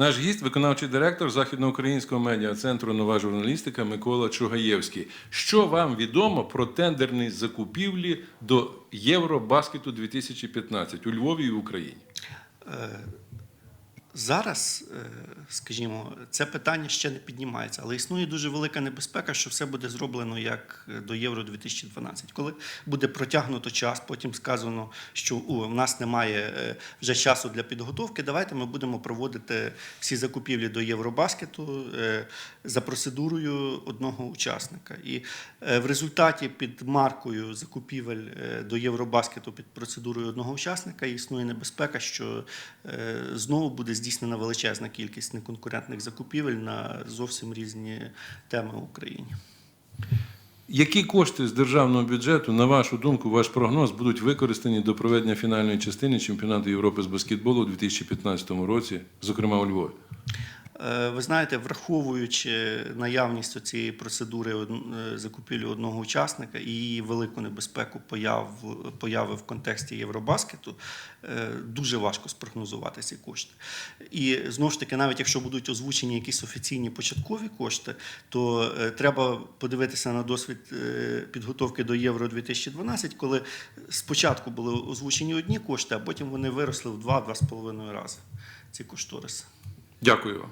Наш гість, виконавчий директор Західноукраїнського медіа центру Нова журналістика Микола Чугаєвський. Що вам відомо про тендерні закупівлі до Євробаскету 2015 у Львові і в Україні? Е, Зараз, е, скажімо, це питання ще не піднімається, але існує дуже велика небезпека, що все буде зроблено як до Євро 2012. Коли буде протягнуто час, потім сказано, що у в нас немає е, вже часу для підготовки. Давайте ми будемо проводити всі закупівлі до Євробаскету е, за процедурою одного учасника. І е, в результаті під маркою закупівель е, до Євробаскету під процедурою одного учасника існує небезпека, що е, знову буде здійснена величезна кількість неконкурентних закупівель на зовсім різні теми в Україні. Які кошти з державного бюджету, на вашу думку, ваш прогноз, будуть використані до проведення фінальної частини чемпіонату Європи з баскетболу у 2015 році, зокрема у Львові? Е, Ви знаєте, враховуючи наявність цієї процедури е, закупівлі одного учасника і її велику небезпеку появ, появи в контексті Євробаскету, е, дуже важко спрогнозувати ці кошти. І знову ж таки, навіть якщо будуть озвучені якісь офіційні початкові кошти, то треба подивитися на досвід підготовки до Євро 2012, коли спочатку були озвучені одні кошти, а потім вони виросли в 2-2,5 рази. Ці кошториси. Дякую вам.